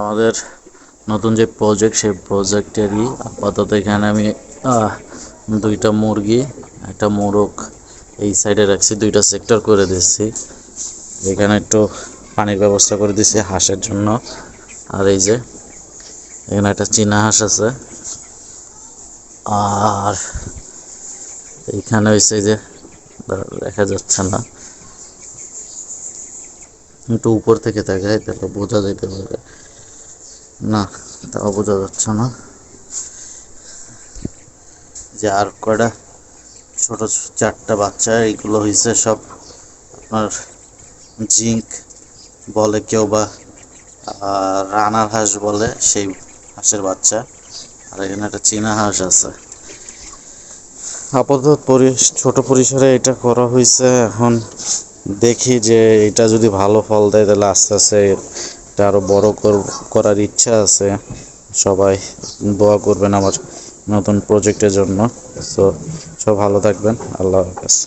আমাদের নতুন যে প্রজেক্ট সেই প্রজেক্টেরই আপাতত এখানে আমি দুইটা মুরগি, একটা মোরগ এই সাইডে রাখছি, দুইটা সেক্টর করে দিচ্ছি। এখানে একটু পানির ব্যবস্থা করে দিচ্ছি হাঁসের জন্য। আর এই যে, এখানে একটা চীনা হাঁস আছে। আর এইখানে হয়েছে যে দেখা যাচ্ছে না। একটু উপর থেকে দেখায় তাহলে বোঝা যেতে পারে। না তাও বোঝা যাচ্ছে না। যে আর কয়টা ছোট চারটা বাচ্চা এইগুলো হয়েছে সব আপনার জিঙ্ক বলে কেউ বা রানার হাঁস বলে সেই হাঁসের বাচ্চা। আর এখানে একটা চীনা হাঁস আছে। আপাতত ছোট পরিসরে এটা করা হয়েছে এখন দেখি যে এটা যদি ভালো ফল দেয় তাহলে আস্তে আস্তে এটা আরও বড় কর- করার ইচ্ছা আছে। সবাই দোয়া করবেন আমার নতুন প্রজেক্টের জন্য। তো সব ভালো থাকবেন। আল্লাহ হাফেজ।